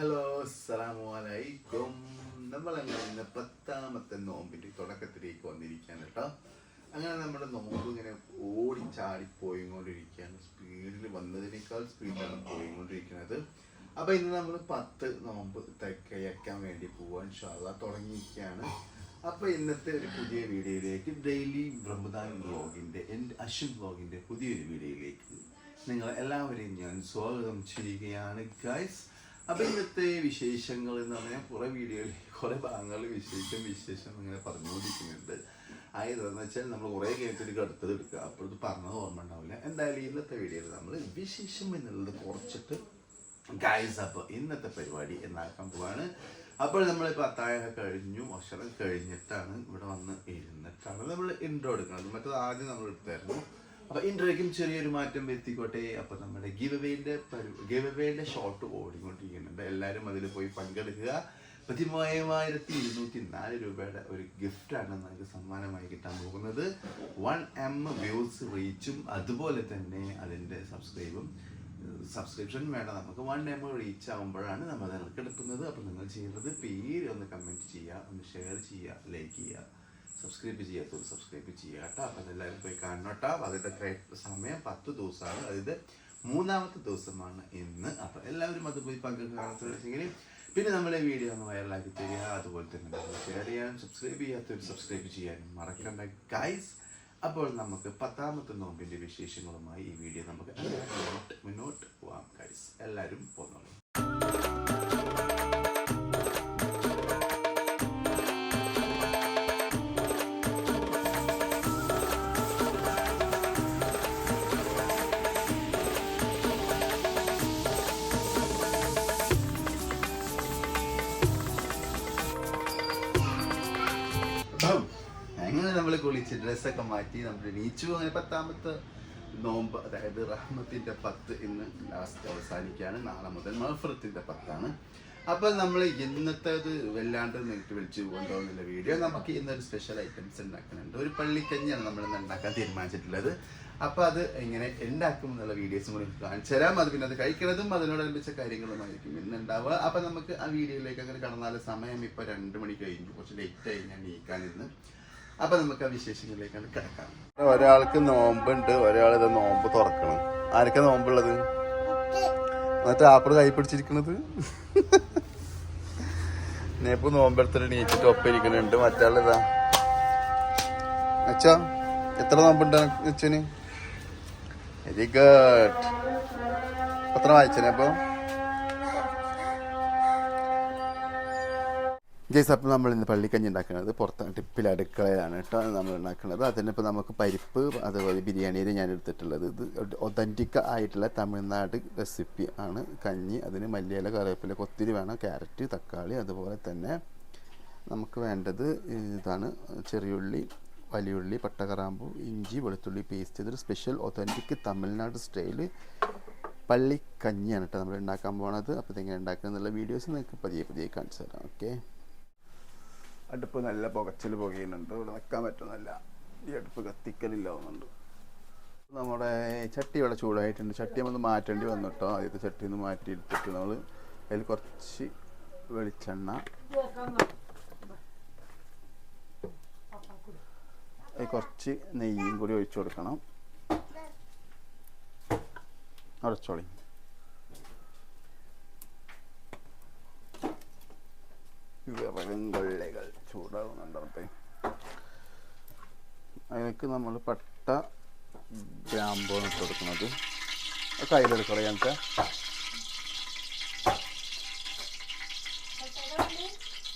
Hello സലാമലൈക്കും നമ്മളങ്ങനെ ഇന്ന് പത്താമത്തെ നോമ്പിന്റെ തുടക്കത്തിലേക്ക് വന്നിരിക്കുകയാണ് കേട്ടോ. അങ്ങനെ നമ്മുടെ നോമ്പ് ഇങ്ങനെ ഓടി ചാടി പോയിക്കൊണ്ടിരിക്കുകയാണ്. സ്പീഡിൽ വന്നതിനേക്കാൾ സ്പീഡിലാണ് പോയിക്കൊണ്ടിരിക്കുന്നത്. അപ്പൊ ഇന്ന് നമ്മൾ പത്ത് നോമ്പ് തികയ്ക്കാൻ വേണ്ടി പോവാൻ ഷാള തുടങ്ങിയിരിക്കുകയാണ്. അപ്പൊ ഇന്നത്തെ ഒരു പുതിയ വീഡിയോയിലേക്ക് ഡെയിലി ബ്രഹ്മദാൻ വ്ലോഗിന്റെ എന്റെ അശ്വിൻ ബ്ലോഗിന്റെ പുതിയൊരു വീഡിയോയിലേക്ക് നിങ്ങൾ എല്ലാവരെയും ഞാൻ സ്വാഗതം ചെയ്യുകയാണ് ഗൈസ് അപ്പൊ ഇന്നത്തെ വിശേഷങ്ങൾ എന്ന് പറഞ്ഞാൽ കുറെ വീഡിയോയിൽ കുറെ ഭാഗങ്ങളിൽ വിശേഷം വിശേഷം ഇങ്ങനെ പറഞ്ഞുകൊണ്ടിരിക്കുന്നുണ്ട്. ആയതെന്ന് വെച്ചാൽ നമ്മൾ കുറെ കേട്ടിട്ട് അടുത്തത് എടുക്കുക. അപ്പോൾ ഇത് പറഞ്ഞത് ഓർമ്മ ഉണ്ടാവില്ല. എന്തായാലും ഇന്നത്തെ വീഡിയോയിൽ നമ്മൾ വിശേഷം എന്നുള്ളത് കുറച്ചിട്ട് ഗൈസ് അപ്പോൾ ഇന്നത്തെ പരിപാടി എന്നാക്കാൻ പോവാണ്. അപ്പോൾ നമ്മൾ പത്തായ കഴിഞ്ഞു ഭക്ഷണം കഴിഞ്ഞിട്ടാണ് ഇവിടെ വന്ന് ഇരുന്നിട്ടാണ് നമ്മൾ ഇൻട്രോ എടുക്കുന്നത്. മറ്റത് ആദ്യം നമ്മൾ എടുത്തായിരുന്നു. അപ്പൊ ഇൻട്രോയ്ക്കും ചെറിയൊരു മാറ്റം വരുത്തിക്കോട്ടെ. അപ്പൊ നമ്മുടെ ഗിവ് അവേന്റെ ഷോർട്ട് ഓടിക്കൊണ്ടിരിക്കുന്നുണ്ട്. എല്ലാവരും അതിൽ പോയി പങ്കെടുക്കുക. പതിമൂവായിരത്തി ഇരുന്നൂറ്റി നാല് രൂപയുടെ ഒരു ഗിഫ്റ്റാണ് നമുക്ക് സമ്മാനമായി കിട്ടാൻ പോകുന്നത്. വൺ എം വ്യൂസ് റീച്ചും അതുപോലെ തന്നെ അതിന്റെ സബ്സ്ക്രൈബും സബ്സ്ക്രിപ്ഷൻ വേണ്ട നമുക്ക് വൺ എം റീച്ച് ആകുമ്പോഴാണ് നമ്മൾ അത് ഇറക്കെടുക്കുന്നത് അപ്പോൾ നിങ്ങൾ ചെയ്യുന്നത് പേര് ഒന്ന് കമന്റ് ചെയ്യുക ഒന്ന് ഷെയർ ചെയ്യുക ലൈക്ക് ചെയ്യുക. സബ്സ്ക്രൈബ് ചെയ്യാത്തവർ സബ്സ്ക്രൈബ് ചെയ്യുക കേട്ടോ. അപ്പം എല്ലാവരും പോയി കാണണം കേട്ടോ. അതിന്റെ സമയം പത്ത് ദിവസമാണ്. അതായത് മൂന്നാമത്തെ ദിവസമാണ് ഇന്ന്. അപ്പം എല്ലാവരും അത് പോയി പങ്കെടുക്കുകയാണെന്നുണ്ടെങ്കിൽ പിന്നെ നമ്മളെ വീഡിയോ ഒന്ന് വൈറലാക്കി തരിക. അതുപോലെ തന്നെ ഷെയർ ചെയ്യാനും സബ്സ്ക്രൈബ് ചെയ്യാത്തവർ സബ്സ്ക്രൈബ് ചെയ്യാനും മറക്കണ്ട. ഗൈസ് അപ്പോൾ നമുക്ക് പത്താമത്തെ നോമ്പിന്റെ വിശേഷങ്ങളുമായി ഈ വീഡിയോ നമുക്ക് മുന്നോട്ട് പോവാം ഗൈസ് എല്ലാവരും പോന്നോളൂ. കുളിച്ച് ഡ്രസ്സൊക്കെ മാറ്റി നമ്മൾ എണീച്ചു അങ്ങനെ പത്താമത്തെ നോമ്പ് അതായത് റഹ്മത്തിന്റെ പത്ത് ഇന്ന് ലാസ്റ്റ് അവസാനിക്കുകയാണ്. നാളെ മുതൽ മഹഫറത്തിന്റെ പത്താണ്. അപ്പോൾ നമ്മൾ ഇന്നത്തേത് വല്ലാണ്ട് നിങ്ങൾക്ക് വിളിച്ചു കൊണ്ടുപോകുന്നില്ല വീഡിയോ നമുക്ക് ഇന്നൊരു സ്പെഷ്യൽ ഐറ്റംസ് ഉണ്ടാക്കുന്നുണ്ട്. ഒരു പള്ളിക്കഞ്ഞിയാണ് നമ്മൾ ഇന്ന് ഉണ്ടാക്കാൻ തീരുമാനിച്ചിട്ടുള്ളത്. അപ്പോൾ അത് എങ്ങനെ ഉണ്ടാക്കും എന്നുള്ള വീഡിയോസും കൂടി കാണിച്ചു തരാം. അത് പിന്നെ അത് കഴിക്കുന്നതും അതിനോടനുബന്ധിച്ച കാര്യങ്ങളുമായിരിക്കും ഇന്ന് ഉണ്ടാവുക. അപ്പൊ നമുക്ക് ആ വീഡിയോയിലേക്ക് അങ്ങനെ കടന്നാൽ സമയം ഇപ്പൊ രണ്ട് മണി കഴിഞ്ഞു. കുറച്ച് ലേറ്റ് ആയി ഞാൻ നീക്കാൻ ഇന്ന്. അപ്പൊ നമുക്ക് ആ വിശേഷങ്ങളിലേക്കാണ് കിടക്കാം. ഒരാൾക്ക് നോമ്പുണ്ട് ഒരാൾ ഇത് നോമ്പ് തുറക്കണം. ആരൊക്കെ നോമ്പുള്ളത്? എന്നിട്ട് ആപ്പിൾ കൈ പിടിച്ചിരിക്കണത്? നേപ്പ് നോമ്പെടുത്തിട്ട് നീച്ചിട്ട് ഒപ്പിരിക്കണുണ്ട്. മറ്റാളിതാ? അച്ഛാ എത്ര നോമ്പുണ്ട് അച്ഛന്? വെരി ഗുഡ് എത്ര വായിച്ചനെ അപ്പൊ? ജയ്സ് അപ്പം നമ്മൾ ഇന്ന് പള്ളിക്കഞ്ഞി ഉണ്ടാക്കുന്നത് പുറത്ത് ടിപ്പിൽ അടുക്കളയിലാണ് കേട്ടോ നമ്മൾ ഉണ്ടാക്കുന്നത്. അതിനിപ്പോൾ നമുക്ക് പരിപ്പ് അതുപോലെ ബിരിയാണിയിൽ ഞാൻ എടുത്തിട്ടുള്ളത്. ഇത് ഒതന്റിക് ആയിട്ടുള്ള തമിഴ്നാട് റെസിപ്പി ആണ്. കഞ്ഞി അതിന് മല്ലിയില കറിവേപ്പില കൊത്തിരി വേണം ക്യാരറ്റ് തക്കാളി അതുപോലെ തന്നെ നമുക്ക് വേണ്ടത് ഇതാണ് ചെറിയുള്ളി വലിയുള്ളി പട്ടകറാമ്പു ഇഞ്ചി വെളുത്തുള്ളി പേസ്റ്റ് ഇതൊരു സ്പെഷ്യൽ ഒതന്റിക് തമിഴ്നാട് സ്റ്റൈൽ പള്ളിക്കഞ്ഞിയാണ് കേട്ടോ നമ്മൾ ഉണ്ടാക്കാൻ പോണത്. അപ്പോൾ ഇതെങ്ങനെ ഉണ്ടാക്കുക എന്നുള്ള വീഡിയോസ് നിങ്ങൾക്ക് പതിയെ പതിയെ കാണിച്ചു തരാം. ഓക്കെ അടുപ്പ് നല്ല പുകച്ചിൽ പുകയുന്നുണ്ട്. ഇവിടെ നിൽക്കാൻ പറ്റുന്നില്ല. ഈ അടുപ്പ് കത്തിക്കലില്ലാവുന്നുണ്ട്. നമ്മുടെ ചട്ടി ഇവിടെ ചൂടായിട്ടുണ്ട്. ചട്ടി നമ്മൾ മാറ്റേണ്ടി വന്നു കേട്ടോ ആദ്യത്തെ ചട്ടി ഒന്ന് മാറ്റി എടുത്തിട്ട് നമ്മൾ അതിൽ കുറച്ച് വെളിച്ചെണ്ണ അതിൽ കുറച്ച് നെയ്യും കൂടി ഒഴിച്ചു കൊടുക്കണം. അടച്ചോളി. വിറകുകൊള്ളികൾ ചൂടാകുന്നുണ്ടത്തെ അതിലേക്ക് നമ്മൾ പട്ട ഗ്രാമ്പോ ഇട്ട് കൊടുക്കുന്നത്. കയ്യിലെടുക്കണം ഞങ്ങൾക്ക്.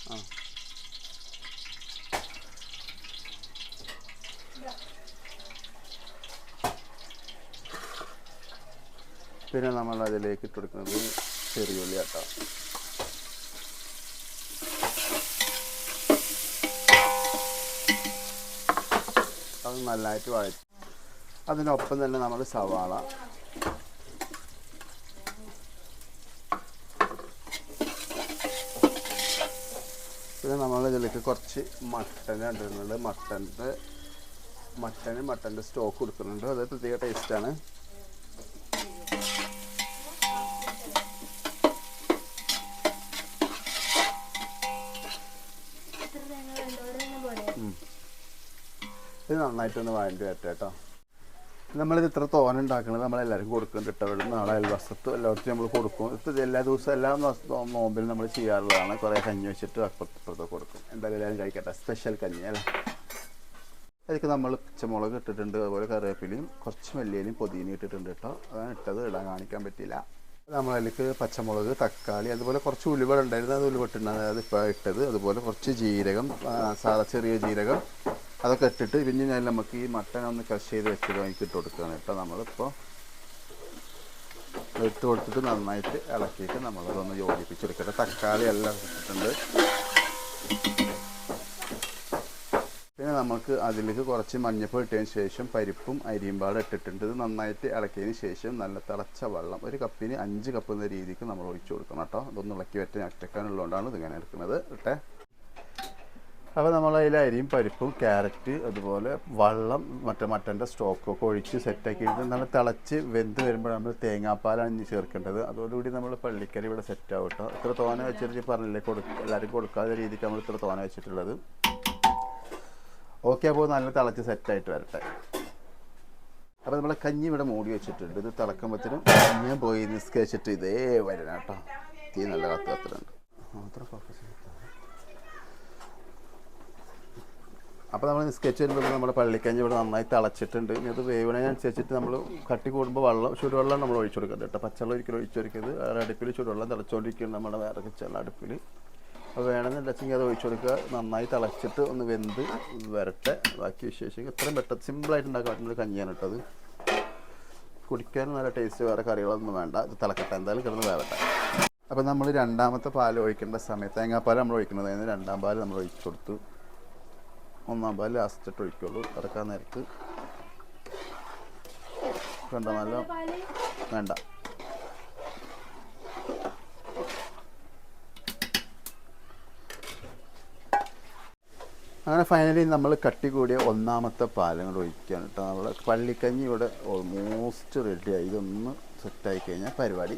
ആ. പിന്നെ നമ്മൾ അതിലേക്ക് ഇട്ട് കൊടുക്കുന്നത് ചെറിയുള്ളി ആട്ടോ അത് നല്ലതായിട്ട് വഴറ്റി. അതിനൊപ്പം തന്നെ നമ്മൾ സവാള. പിന്നെ നമ്മൾ ഇതിലേക്ക് കുറച്ച് മട്ടൻ ഇടുന്നുണ്ട് മട്ടന്റെ മട്ടന് മട്ടന്റെ സ്റ്റോക്ക് കൊടുക്കുന്നുണ്ട്. അത് പ്രത്യേക ടേസ്റ്റാണ് ഇത് നന്നായിട്ടൊന്ന് വാങ്ങി വരട്ടെ കേട്ടോ നമ്മളിത് ഇത്ര തോന ഉണ്ടാക്കുന്നത് നമ്മളെല്ലാവർക്കും കൊടുക്കുന്നുണ്ട് കേട്ടോ ഇവിടെ നാളെ അയൽവസത്ത് എല്ലായിടത്തും നമ്മൾ കൊടുക്കും. ഇത് എല്ലാ ദിവസവും എല്ലാ നോമ്പിലും നമ്മൾ ചെയ്യാറുള്ളതാണ്. കുറേ കഞ്ഞി വെച്ചിട്ട് അപ്പുറത്ത് കൊടുക്കും. എന്തായാലും എല്ലാവരും കഴിക്കട്ടെ. സ്പെഷ്യൽ കഞ്ഞി അല്ലേ? അതിലേക്ക് നമ്മൾ പച്ചമുളക് ഇട്ടിട്ടുണ്ട്. അതുപോലെ കറിവേപ്പിലയും കുറച്ച് മല്ലിയിലും പൊതിന ഇട്ടിട്ടുണ്ട് കേട്ടോ അതാണ് ഇട്ടത്. ഇടാൻ കാണിക്കാൻ പറ്റില്ല നമ്മളതിലേക്ക് പച്ചമുളക് തക്കാളി അതുപോലെ കുറച്ച് ഉലുവ ഉണ്ടായിരുന്നു അത് ഉലുവ ഇട്ടിട്ടുണ്ട്. അതായത് ഇട്ടത്. അതുപോലെ കുറച്ച് ജീരകം സാധാ ചെറിയ ജീരകം അതൊക്കെ ഇട്ടിട്ട് പിന്നെ ഞാൻ നമുക്ക് ഈ മട്ടൻ ഒന്ന് ക്രഷ് ചെയ്ത് വെച്ചിട്ട് എനിക്ക് ഇട്ട് കൊടുക്കുകയാണ്. കേട്ടോ നമ്മളിപ്പോൾ ഇട്ട് കൊടുത്തിട്ട് നന്നായിട്ട് ഇളക്കിയിട്ട് നമ്മളതൊന്ന് യോജിപ്പിച്ചെടുക്കട്ടെ. തക്കാളി എല്ലാം ഇട്ടിട്ടുണ്ട്. പിന്നെ നമുക്ക് അതിലേക്ക് കുറച്ച് മഞ്ഞപ്പൊടി ഇട്ടതിന് ശേഷം പരിപ്പും അരിയും പാടെ ഇട്ടിട്ടുണ്ട്. ഇത് നന്നായിട്ട് ഇളക്കിയതിന് ശേഷം നല്ല തിളച്ച വെള്ളം ഒരു കപ്പിന് അഞ്ച് കപ്പ് എന്ന രീതിക്ക് നമ്മൾ ഒഴിച്ചു കൊടുക്കണം കേട്ടോ. അതൊന്ന് ഇളക്കി അറ്റക്കാനുള്ളതുകൊണ്ടാണ് ഒറ്റക്കാനുള്ളതുകൊണ്ടാണ് ഇതിങ്ങനെ എടുക്കുന്നത്. ഇട്ടെ. അപ്പോൾ നമ്മൾ അതിൽ അരിയും പരിപ്പും ക്യാരറ്റ് അതുപോലെ വള്ളം മറ്റേ മട്ടന്റെ സ്റ്റോക്കൊക്കെ ഒഴിച്ച് സെറ്റാക്കിയിട്ട് നല്ല തിളച്ച് വെന്ത് വരുമ്പോൾ നമ്മൾ തേങ്ങാപ്പാലാണ് ചേർക്കേണ്ടത്. അതോടുകൂടി നമ്മൾ പള്ളിക്കറി ഇവിടെ സെറ്റ് ആവും കേട്ടോ ഇത്ര തോന വെച്ചിട്ട് പറഞ്ഞില്ലേ കൊടുക്ക എല്ലാവരും കൊടുക്കാത്ത രീതിക്ക് നമ്മൾ ഇത്ര തോന വെച്ചിട്ടുള്ളത്. ഓക്കെ അപ്പോൾ നല്ല തിളച്ച് സെറ്റായിട്ട് വരട്ടെ. അപ്പോൾ നമ്മളെ കഞ്ഞി ഇവിടെ മൂടി വെച്ചിട്ടുണ്ട്. ഇത് തിളക്കുമ്പോഴത്തേനും ഞാൻ പോയി നിസ്കരിച്ചിട്ട് ഇതേ വരണം കേട്ടോ തീ നല്ല കത്ത് കത്തിലുണ്ട് മാത്രം ഫോക്കസ് അപ്പോൾ നമ്മൾ സ്കെച്ച് വരുമ്പോൾ നമ്മുടെ പള്ളിക്കഞ്ഞി ഇവിടെ നന്നായി തിളച്ചിട്ടുണ്ട്. ഇനി അത് വേവണതിനനുസരിച്ചിട്ട് നമ്മൾ കട്ടി കൂടുമ്പോൾ വെള്ളം ചുടുവെള്ളം നമ്മൾ ഒഴിച്ചു കൊടുക്കരുത് കേട്ടോ. പച്ചവെള്ളം ഒരിക്കലും ഒഴിച്ചു കൊടുക്കരുത്. അടുപ്പിൽ ചുടുവെള്ളം തിളച്ചുകൊണ്ടിരിക്കുന്നത് നമ്മുടെ വേറെ കിച്ചണിലെ അടുപ്പിൽ അപ്പോൾ വേണമെന്നുണ്ടെങ്കിൽ അത് ഒഴിച്ചു കൊടുക്കുക. നന്നായി തിളച്ചിട്ട് ഒന്ന് വെന്ത് വരട്ടെ. ബാക്കി വിശേഷം ഇത്രയും പെട്ടെന്ന് സിമ്പിളായിട്ട് ഉണ്ടാക്കാൻ പറ്റുന്ന കഞ്ഞിയാണ് ഇട്ടത് കുടിക്കാൻ നല്ല ടേസ്റ്റ് വേറെ കറികളൊന്നും വേണ്ട. ഇത് തിളക്കട്ടെ. എന്തായാലും കിടന്ന് വേറട്ടെ അപ്പോൾ നമ്മൾ രണ്ടാമത്തെ പാൽ ഒഴിക്കേണ്ട സമയത്ത് തേങ്ങാപ്പാൽ നമ്മൾ ഒഴിക്കുന്നത്. രണ്ടാം പാൽ നമ്മൾ ഒഴിച്ചു കൊടുത്തു. ഒന്നാം പാൽ ലാസ്റ്റ് ഇട്ട് ഒഴിക്കുള്ളൂ. ഇറക്കാൻ നേരത്ത്. കണ്ട നല്ല വേണ്ട. അങ്ങനെ ഫൈനലി നമ്മൾ കട്ടി കൂടിയ ഒന്നാമത്തെ പാലങ്ങൾ കൂടെ ഒഴിക്കുകയാണ് കേട്ടോ നമ്മൾ പള്ളിക്കഞ്ഞി ഇവിടെ ഓൾമോസ്റ്റ് ആയി. ഇതൊന്ന് സെറ്റായി കഴിഞ്ഞാൽ പരിപാടി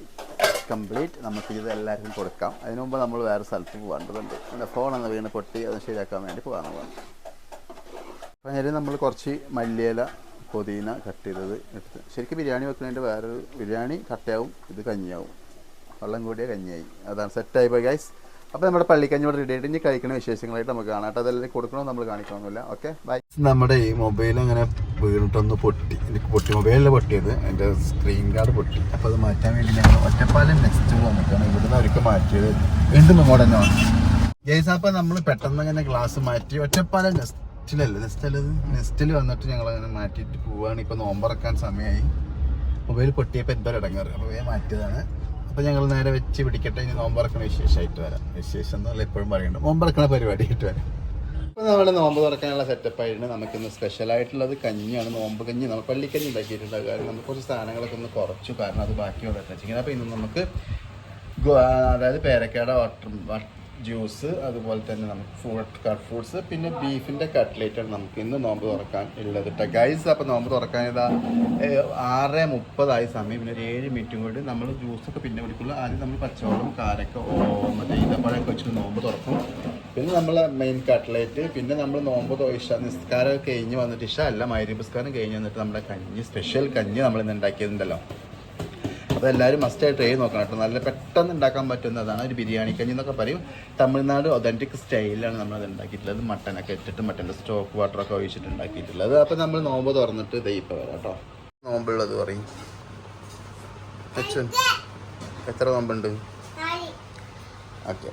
കംപ്ലീറ്റ് നമുക്ക് ഇത് എല്ലാവർക്കും കൊടുക്കാം. അതിനു മുമ്പ് നമ്മൾ വേറെ സ്ഥലത്ത് പോകേണ്ടതുണ്ട് എന്റെ ഫോൺ ഒന്ന് വീണ് പൊട്ടി അത് ശരിയാക്കാൻ വേണ്ടി പോകാൻ പോകാം അതിൽ നമ്മൾ കുറച്ച് മല്ലിയില പുതിന കട്ട് ചെയ്തത് എടുത്ത്. ശരിക്കും ബിരിയാണി വെക്കുന്നതിന്റെ വേറൊരു ബിരിയാണി കട്ടയാവും ഇത് കഞ്ഞിയാവും. വെള്ളം കൂടിയ കഞ്ഞിയായി. അതാണ് സെറ്റായി പോയി ഗൈസ് അപ്പോൾ നമ്മുടെ പള്ളിക്കഞ്ഞി ഇവിടെ റെഡി ആയിട്ട് ഇനി കഴിക്കുന്ന വിശേഷങ്ങളായിട്ട് നമുക്ക് കാണാം കേട്ടോ. അതെല്ലാം കൊടുക്കണമെന്ന് നമ്മൾ കാണിക്കണമെന്നില്ല ഓക്കെ ബൈ നമ്മുടെ ഈ മൊബൈൽ അങ്ങനെ വീണിട്ടൊന്ന് പൊട്ടി. എനിക്ക് പൊട്ടി മൊബൈലിൽ പൊട്ടിയത്. എന്റെ സ്ക്രീൻ ഗാർഡ് പൊട്ടി. അപ്പോൾ അത് മാറ്റാൻ വേണ്ടി ഞങ്ങൾ ഒറ്റപ്പാലം നെക്സ്റ്റ് വന്നിട്ടാണ് ഇവിടുന്ന് അവർക്ക് മാറ്റിയത്. വീണ്ടും ഇങ്ങോട്ട് തന്നെ ഗൈസ് അപ്പോൾ നമ്മൾ പെട്ടെന്ന് അങ്ങനെ ഗ്ലാസ് മാറ്റി ഒറ്റപ്പാലം നെസ്റ്റിലല്ലേ നെസ്റ്റല്ലത് നെസ്റ്റിൽ വന്നിട്ട് ഞങ്ങൾ അങ്ങനെ മാറ്റിയിട്ട് പോവുകയാണ് ഇപ്പോൾ നോമ്പറക്കാൻ സമയമായി മൊബൈൽ പൊട്ടിയപ്പോൾ എന്തോ ഇടങ്ങാറ്. അപ്പോൾ വേഗം മാറ്റിയതാണ്. അപ്പോൾ ഞങ്ങൾ നേരെ വെച്ച് പിടിക്കട്ടെ. ഇനി നോമ്പറക്കണ വിശേഷമായിട്ട് വരാം. വിശേഷം എന്നല്ല എപ്പോഴും പറയുന്നുണ്ട്. നോമ്പറക്കണ പരിപാടിയായിട്ട് വരാം. അപ്പോൾ നമ്മൾ നോമ്പ് തുറക്കാനുള്ള സെറ്റപ്പ് ആയിട്ട് നമുക്കിന്ന് സ്പെഷ്യൽ ആയിട്ടുള്ളത് കഞ്ഞിയാണ്. നോമ്പ് കഞ്ഞി നമ്മൾ പള്ളിക്കഞ്ഞി ഉണ്ടാക്കിയിട്ടുണ്ട് കാരണം നമുക്ക് കുറച്ച് സാധനങ്ങളൊക്കെ ഒന്ന് കുറച്ചു. കാരണം അത് ബാക്കിയുള്ള ചിക്കൻ അപ്പോൾ ഇന്ന് നമുക്ക് അതായത് പേരക്കയുടെ വാട്ടർ ജ്യൂസ് അതുപോലെ തന്നെ നമുക്ക് ഫ്രൂട്ട് കട്ട് ഫ്രൂട്ട്സ് പിന്നെ ബീഫിന്റെ കട്ട്ലേറ്റാണ് നമുക്ക് ഇന്ന് നോമ്പ് തുറക്കാൻ ഉള്ളത് കേട്ടോ ഗൈസ് അപ്പോൾ നോമ്പ് തുറക്കാൻ ഇതാ ആറ് മുപ്പതായ സമയം. പിന്നെ ഒരു ഏഴ് മിനിറ്റും കൂടി നമ്മൾ ജ്യൂസൊക്കെ പിന്നെ കുടിക്കുള്ളൂ. ആദ്യം നമ്മൾ പച്ചവെള്ളം കാരക്ക മറ്റേ ഈന്തപ്പഴമൊക്കെ വെച്ചിട്ട് നോമ്പ് തുറക്കും. പിന്നെ നമ്മൾ മെയിൻ കട്ട്ലേറ്റ് പിന്നെ നമ്മൾ നോമ്പ് ഇഷ നിസ്കാരം കഴിഞ്ഞ് വന്നിട്ട് ഇഷ അല്ല മൈരിപുസ്കാരം കഴിഞ്ഞ് വന്നിട്ട് നമ്മുടെ കഞ്ഞി സ്പെഷ്യൽ കഞ്ഞി നമ്മൾ ഇന്ന് ഉണ്ടാക്കിയതുണ്ടല്ലോ. അപ്പോൾ എല്ലാവരും മസ്റ്റായി ട്രൈ നോക്കണം കേട്ടോ. നല്ല പെട്ടെന്ന് ഉണ്ടാക്കാൻ പറ്റുന്നതാണ് ഒരു ബിരിയാണി കഞ്ഞി എന്നൊക്കെ പറയും. തമിഴ്നാട് ഒതന്റിക് സ്റ്റൈലിലാണ് നമ്മളത് ഉണ്ടാക്കിയിട്ടുള്ളത്. മട്ടനൊക്കെ ഇട്ടിട്ട് മട്ടന്റെ സ്റ്റോക്ക് വാട്ടറൊക്കെ ഒഴിച്ചിട്ട് ഉണ്ടാക്കിയിട്ടുള്ളത്. അപ്പോൾ നമ്മൾ നോമ്പ് തുറന്നിട്ട് ദേ ഇപ്പോൾ വരാം കേട്ടോ. നോമ്പുള്ളത് പറയും. അച്ഛൻ എത്ര നോമ്പുണ്ട്? ഓക്കെ.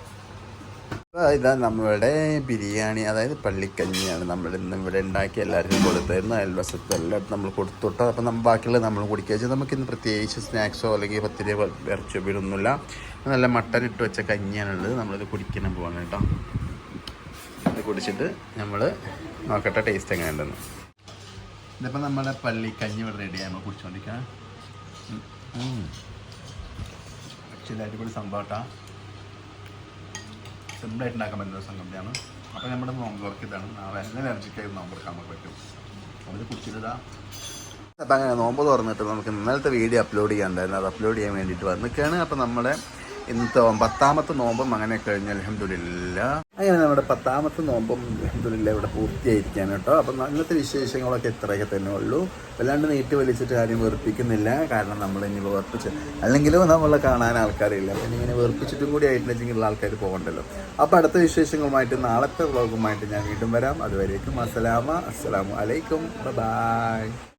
ഇതാ നമ്മളുടെ ബിരിയാണി അതായത് പള്ളിക്കഞ്ഞിയാണ് നമ്മൾ ഇന്ന് ഇവിടെ ഉണ്ടാക്കി എല്ലാവർക്കും കൊടുത്തായിരുന്നു അയൽവശത്ത് എല്ലായിടത്തും നമ്മൾ കൊടുത്തുട്ടോ. അപ്പം നമ്മൾ ബാക്കിയുള്ളത് നമ്മൾ കുടിക്കുക വെച്ചാൽ നമുക്കിന്ന് പ്രത്യേകിച്ച് സ്നാക്സോ അല്ലെങ്കിൽ പത്തിരി ഇറച്ചിയോ വീടൊന്നുമില്ല നല്ല മട്ടൻ ഇട്ട് വെച്ച കഞ്ഞിയാണുള്ളത്. നമ്മളിത് കുടിക്കണം പോകണം കേട്ടോ. ഇത് കുടിച്ചിട്ട് നമ്മൾ നോക്കട്ടെ ടേസ്റ്റ് എങ്ങനെ എങ്ങനെയുണ്ടെന്ന്. ഇതിപ്പോൾ നമ്മുടെ പള്ളി കഞ്ഞി ഇവിടെ റെഡിയായി നമ്മൾ കുടിച്ചുകൊണ്ടിരിക്കുക പക്ഷേ അടിപൊളി സംഭവം കേട്ടോ. സിമ്പിളായിട്ട് ഉണ്ടാക്കാൻ പറ്റുന്ന സംഗതിയാണ്. അപ്പോൾ നമ്മുടെ നോമ്പ് വർക്ക് ഇതാണ്. നാളെ എല്ലാ എനർജിക്കായി നോമ്പ് തുറക്കാൻ നമുക്ക് പറ്റും. അവർ കുടിച്ചിട്ടാ അപ്പം അങ്ങനെ നോമ്പ് തുറന്നിട്ട് നമുക്ക് ഇന്നലത്തെ വീഡിയോ അപ്ലോഡ് ചെയ്യാനുണ്ടായിരുന്നു. അത് അപ്ലോഡ് ചെയ്യാൻ വേണ്ടിയിട്ട് വന്നിക്കാണ്. അപ്പം നമ്മുടെ ഇന്നത്തെ പത്താമത്തെ നോമ്പും അങ്ങനെ കഴിഞ്ഞ അലഹമില്ല അങ്ങനെ നമ്മുടെ പത്താമത്തെ നോമ്പും അൽഹംദുലില്ലാ ഇവിടെ പൂർത്തിയായിരിക്കാണ് കേട്ടോ. അപ്പം അന്നത്തെ വിശേഷങ്ങളൊക്കെ ഇത്രയൊക്കെ തന്നെ ഉള്ളൂ. വല്ലാണ്ട് നീട്ടി വലിച്ചിട്ട് കാര്യം വെറുപ്പിക്കുന്നില്ല. കാരണം നമ്മൾ ഇനി വെറുപ്പിച്ച് അല്ലെങ്കിലും നമ്മളെ കാണാൻ ആൾക്കാരില്ല. അപ്പം ഇങ്ങനെ വെറുപ്പിച്ചിട്ടും കൂടി ആയിട്ടുണ്ടെങ്കിൽ ആൾക്കാർ പോകണ്ടല്ലോ. അപ്പോൾ അടുത്ത വിശേഷങ്ങളുമായിട്ട് നാളത്തെ വ്ളോഗുമായിട്ട് ഞാൻ വീണ്ടും വരാം. അതുവരേക്കും അസ്സലാമ അസ്സലാമു അലൈക്കും. ബൈ.